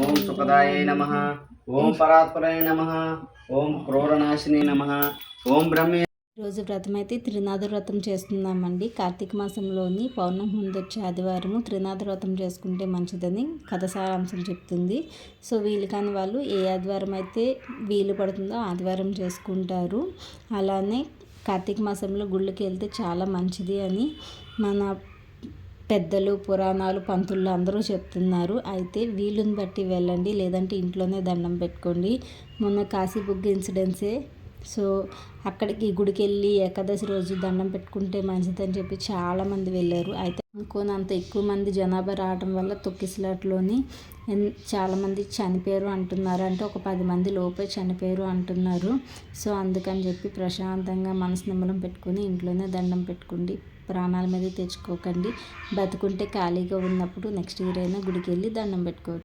ఓం సుఖదాయ నమ. ఓం పరాత్పరాయ నమ. ఓం క్రూరనాశిని నమ. ఓం బ్రహ్మే రోజు వ్రతం అయితే త్రినాథ వ్రతం చేస్తున్నామండి. కార్తీక మాసంలోని పౌర్ణమి ముందు వచ్చే ఆదివారము త్రినాథ వ్రతం చేసుకుంటే మంచిదని కథ సారాంశం చెప్తుంది. సో వీలు కాని వాళ్ళు ఏ ఆదివారం అయితే వీలు పడుతుందో ఆదివారం చేసుకుంటారు. అలానే కార్తీక మాసంలో గుళ్ళకి వెళ్తే చాలా మంచిది అని మన పెద్దలు పురాణాలు పంతులు అందరూ చెప్తున్నారు. అయితే వీలుని బట్టి వెళ్ళండి లేదంటే ఇంట్లోనే దండం పెట్టుకోండి. మొన్న కాశీ బుగ్గ ఇన్సిడెన్సే సో అక్కడికి గుడికి వెళ్ళి ఏకాదశి రోజు దండం పెట్టుకుంటే మంచిదని చెప్పి చాలామంది వెళ్ళారు. అయితే అంత ఎక్కువ మంది జనాభా రావడం వల్ల తొక్కిసలాట్లోని చాలామంది చనిపోయారు అంటున్నారు. అంటే ఒక పది మంది లోపే చనిపోయారు అంటున్నారు. సో అందుకని చెప్పి ప్రశాంతంగా మనసు నిమ్మలం పెట్టుకుని ఇంట్లోనే దండం పెట్టుకోండి. ప్రాణాల మీద తెచ్చుకోకండి. బతుకుంటే ఖాళీగా ఉన్నప్పుడు నెక్స్ట్ ఇయర్ అయినా గుడికి వెళ్ళి దండం పెట్టుకోవచ్చు.